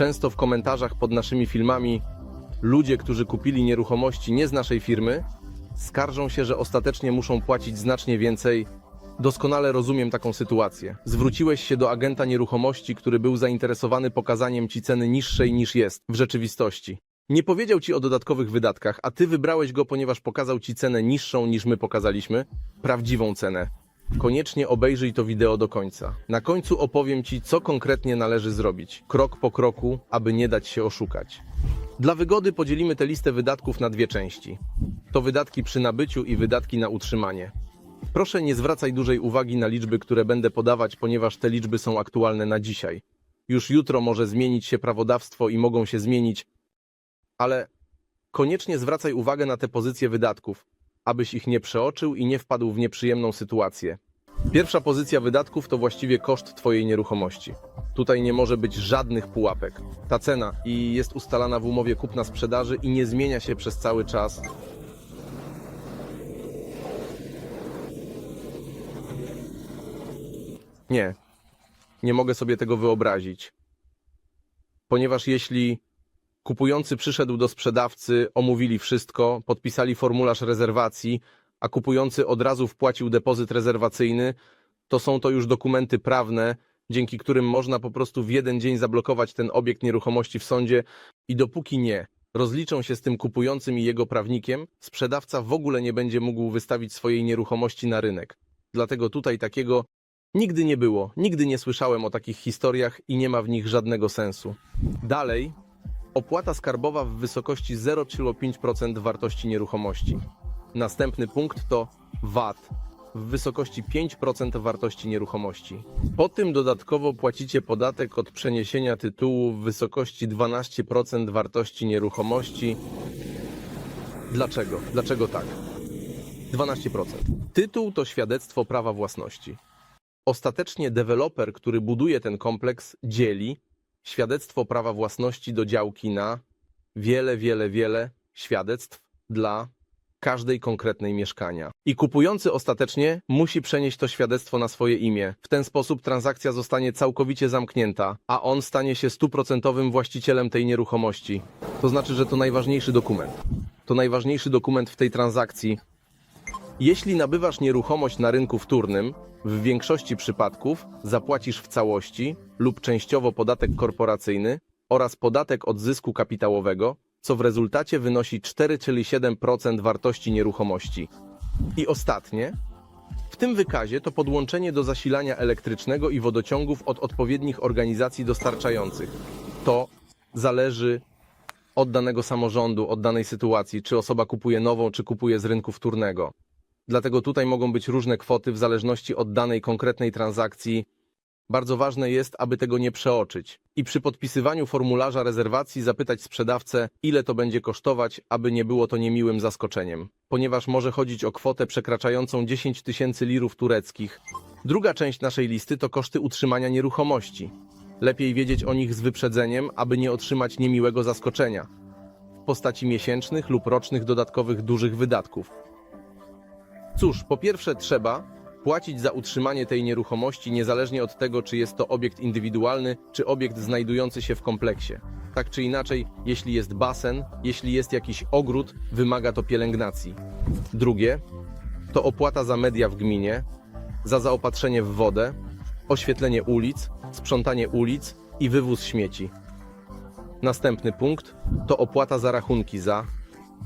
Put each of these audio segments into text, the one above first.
Często w komentarzach pod naszymi filmami ludzie, którzy kupili nieruchomości nie z naszej firmy, skarżą się, że ostatecznie muszą płacić znacznie więcej. Doskonale rozumiem taką sytuację. Zwróciłeś się do agenta nieruchomości, który był zainteresowany pokazaniem ci ceny niższej niż jest w rzeczywistości. Nie powiedział ci o dodatkowych wydatkach, a ty wybrałeś go, ponieważ pokazał ci cenę niższą niż my pokazaliśmy, prawdziwą cenę. Koniecznie obejrzyj to wideo do końca. Na końcu opowiem Ci, co konkretnie należy zrobić, krok po kroku, aby nie dać się oszukać. Dla wygody podzielimy tę listę wydatków na dwie części. To wydatki przy nabyciu i wydatki na utrzymanie. Proszę nie zwracaj dużej uwagi na liczby, które będę podawać, ponieważ te liczby są aktualne na dzisiaj. Już jutro może zmienić się prawodawstwo i mogą się zmienić, ale koniecznie zwracaj uwagę na te pozycje wydatków, abyś ich nie przeoczył i nie wpadł w nieprzyjemną sytuację. Pierwsza pozycja wydatków to właściwie koszt Twojej nieruchomości. Tutaj nie może być żadnych pułapek. Ta cena i jest ustalana w umowie kupna-sprzedaży i nie zmienia się przez cały czas. Nie, nie mogę sobie tego wyobrazić. Ponieważ jeśli Kupujący przyszedł do sprzedawcy, omówili wszystko, podpisali formularz rezerwacji, a kupujący od razu wpłacił depozyt rezerwacyjny. To są to już dokumenty prawne, dzięki którym można po prostu w jeden dzień zablokować ten obiekt nieruchomości w sądzie i dopóki nie rozliczą się z tym kupującym i jego prawnikiem, sprzedawca w ogóle nie będzie mógł wystawić swojej nieruchomości na rynek. Dlatego tutaj takiego nigdy nie było, nigdy nie słyszałem o takich historiach i nie ma w nich żadnego sensu. Dalej, Opłata skarbowa w wysokości 0,5% wartości nieruchomości. Następny punkt to VAT w wysokości 5% wartości nieruchomości. Po tym dodatkowo płacicie podatek od przeniesienia tytułu w wysokości 12% wartości nieruchomości. Dlaczego? Dlaczego tak? 12%. Tytuł to świadectwo prawa własności. Ostatecznie deweloper, który buduje ten kompleks, dzieli świadectwo prawa własności do działki na wiele, wiele, wiele świadectw dla każdej konkretnej mieszkania. I kupujący ostatecznie musi przenieść to świadectwo na swoje imię. W ten sposób transakcja zostanie całkowicie zamknięta, a on stanie się stuprocentowym właścicielem tej nieruchomości. To znaczy, że to najważniejszy dokument. To najważniejszy dokument w tej transakcji, jeśli nabywasz nieruchomość na rynku wtórnym, w większości przypadków zapłacisz w całości lub częściowo podatek korporacyjny oraz podatek od zysku kapitałowego, co w rezultacie wynosi 4 czyli 7% wartości nieruchomości. I ostatnie, w tym wykazie to podłączenie do zasilania elektrycznego i wodociągów od odpowiednich organizacji dostarczających. To zależy od danego samorządu, od danej sytuacji, czy osoba kupuje nową, czy kupuje z rynku wtórnego. Dlatego tutaj mogą być różne kwoty w zależności od danej konkretnej transakcji. Bardzo ważne jest, aby tego nie przeoczyć. I przy podpisywaniu formularza rezerwacji zapytać sprzedawcę, ile to będzie kosztować, aby nie było to niemiłym zaskoczeniem. Ponieważ może chodzić o kwotę przekraczającą 10 tysięcy lirów tureckich. Druga część naszej listy to koszty utrzymania nieruchomości. Lepiej wiedzieć o nich z wyprzedzeniem, aby nie otrzymać niemiłego zaskoczenia w postaci miesięcznych lub rocznych dodatkowych dużych wydatków. Cóż, po pierwsze trzeba płacić za utrzymanie tej nieruchomości niezależnie od tego, czy jest to obiekt indywidualny, czy obiekt znajdujący się w kompleksie. Tak czy inaczej, jeśli jest basen, jeśli jest jakiś ogród, wymaga to pielęgnacji. Drugie to opłata za media w gminie, za zaopatrzenie w wodę, oświetlenie ulic, sprzątanie ulic i wywóz śmieci. Następny punkt to opłata za rachunki za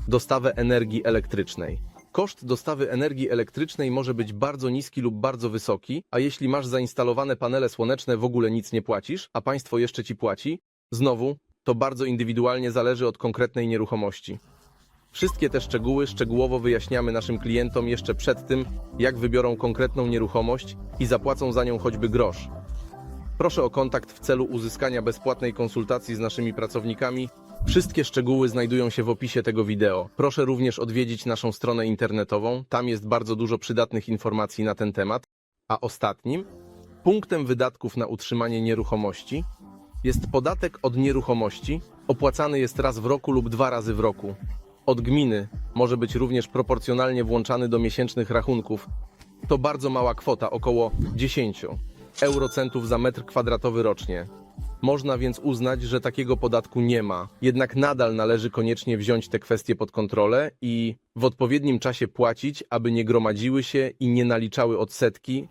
dostawę energii elektrycznej. Koszt dostawy energii elektrycznej może być bardzo niski lub bardzo wysoki, a jeśli masz zainstalowane panele słoneczne, w ogóle nic nie płacisz, a państwo jeszcze ci płaci, znowu to bardzo indywidualnie zależy od konkretnej nieruchomości. Wszystkie te szczegóły szczegółowo wyjaśniamy naszym klientom jeszcze przed tym, jak wybiorą konkretną nieruchomość i zapłacą za nią choćby grosz. Proszę o kontakt w celu uzyskania bezpłatnej konsultacji z naszymi pracownikami. Wszystkie szczegóły znajdują się w opisie tego wideo. Proszę również odwiedzić naszą stronę internetową, tam jest bardzo dużo przydatnych informacji na ten temat. A ostatnim punktem wydatków na utrzymanie nieruchomości jest podatek od nieruchomości, opłacany jest raz w roku lub dwa razy w roku. Od gminy może być również proporcjonalnie włączany do miesięcznych rachunków. To bardzo mała kwota, około 10 eurocentów za metr kwadratowy rocznie. Można więc uznać, że takiego podatku nie ma. Jednak nadal należy koniecznie wziąć te kwestie pod kontrolę i w odpowiednim czasie płacić, aby nie gromadziły się i nie naliczały odsetki.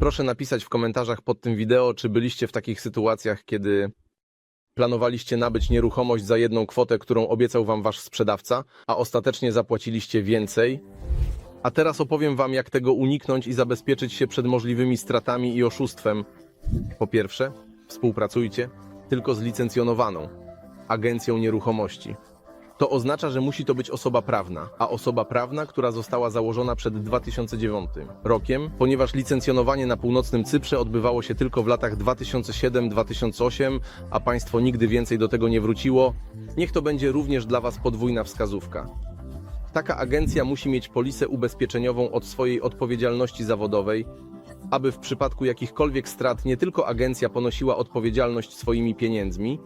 Proszę napisać w komentarzach pod tym wideo, czy byliście w takich sytuacjach, kiedy planowaliście nabyć nieruchomość za jedną kwotę, którą obiecał wam wasz sprzedawca, a ostatecznie zapłaciliście więcej. A teraz opowiem wam, jak tego uniknąć i zabezpieczyć się przed możliwymi stratami i oszustwem. Po pierwsze, współpracujcie tylko z licencjonowaną agencją nieruchomości. To oznacza, że musi to być osoba prawna, a osoba prawna, która została założona przed 2009 rokiem, ponieważ licencjonowanie na północnym Cyprze odbywało się tylko w latach 2007-2008, a państwo nigdy więcej do tego nie wróciło. Niech to będzie również dla Was podwójna wskazówka. Taka agencja musi mieć polisę ubezpieczeniową od swojej odpowiedzialności zawodowej, aby w przypadku jakichkolwiek strat nie tylko agencja ponosiła odpowiedzialność swoimi pieniędzmi,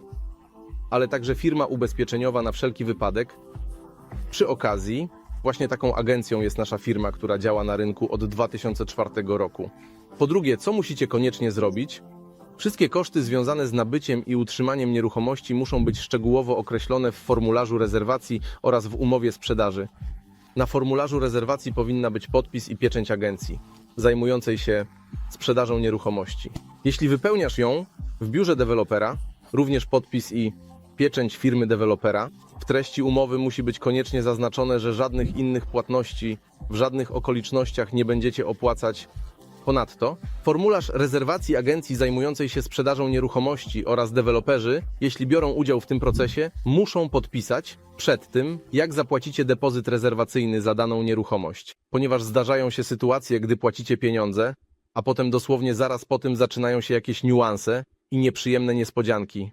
ale także firma ubezpieczeniowa na wszelki wypadek. Przy okazji, właśnie taką agencją jest nasza firma, która działa na rynku od 2004 roku. Po drugie, co musicie koniecznie zrobić? Wszystkie koszty związane z nabyciem i utrzymaniem nieruchomości muszą być szczegółowo określone w formularzu rezerwacji oraz w umowie sprzedaży. Na formularzu rezerwacji powinna być podpis i pieczęć agencji zajmującej się sprzedażą nieruchomości. Jeśli wypełniasz ją w biurze dewelopera, również podpis i pieczęć firmy dewelopera, w treści umowy musi być koniecznie zaznaczone, że żadnych innych płatności w żadnych okolicznościach nie będziecie opłacać. Ponadto, formularz rezerwacji agencji zajmującej się sprzedażą nieruchomości oraz deweloperzy, jeśli biorą udział w tym procesie, muszą podpisać przed tym, jak zapłacicie depozyt rezerwacyjny za daną nieruchomość. Ponieważ zdarzają się sytuacje, gdy płacicie pieniądze, a potem dosłownie zaraz po tym zaczynają się jakieś niuanse i nieprzyjemne niespodzianki.